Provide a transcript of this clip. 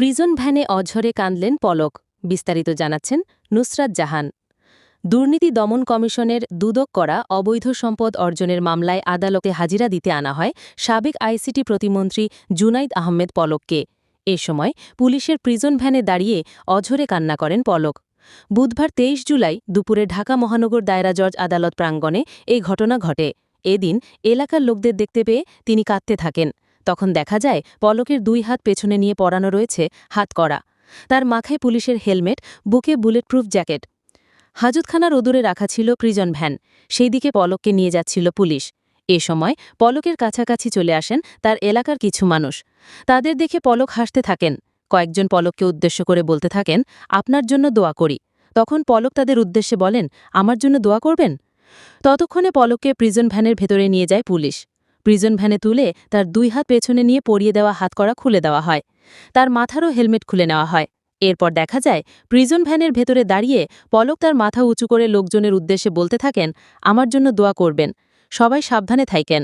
Prison ভ্যানে অঝরে কাঁদলেন পলক, বিস্তারিত জানাচ্ছেন নুসরাত জাহান। দুর্নীতি দমন কমিশনের দুদক করা অবৈধ সম্পদ অর্জনের মামলায় আদালতে হাজিরা দিতে আনা হয় সাবেক আইসিটি প্রতিমন্ত্রী জুনাইদ আহমেদ পলককে। এ সময় পুলিশের প্রিজন ভ্যানে দাঁড়িয়ে অঝরে কান্না করেন পলক। বুধবার তেইশ জুলাই দুপুরে ঢাকা মহানগর দায়রা জজ আদালত প্রাঙ্গণে এই ঘটনা ঘটে। এদিন এলাকার লোকদের দেখতে পেয়ে তিনি কাঁদতে থাকেন। তখন দেখা যায় পলকের দুই হাত পেছনে নিয়ে পরানো রয়েছে হাত করা। তার মাথায় পুলিশের হেলমেট, বুকে বুলেটপ্রুফ জ্যাকেট। হাজতখানার ওদূরে রাখা ছিল প্রিজন ভ্যান। সেই দিকে পলককে নিয়ে যাচ্ছিল পুলিশ। এ সময় পলকের কাছাকাছি চলে আসেন তার এলাকার কিছু মানুষ। তাদের দেখে পলক হাসতে থাকেন। কয়েকজন পলককে উদ্দেশ্য করে বলতে থাকেন, আপনার জন্য দোয়া করি। তখন পলক তাদের উদ্দেশ্যে বলেন, আমার জন্য দোয়া করবেন? ততক্ষণে পলককে প্রিজন ভ্যানের ভেতরে নিয়ে যায় পুলিশ। প্রিজন ভ্যানে তুলে তার দুই হাত পেছনে নিয়ে পরিয়ে দেওয়া হাতকড়া খুলে দেওয়া হয়। তার মাথারও হেলমেট খুলে নেওয়া হয়। এরপর দেখা যায়, প্রিজন ভ্যানের ভেতরে দাঁড়িয়ে পলক তার মাথা উঁচু করে লোকজনের উদ্দেশ্যে বলতে থাকেন, আমার জন্য দোয়া করবেন। সবাই সাবধানে থাইকেন।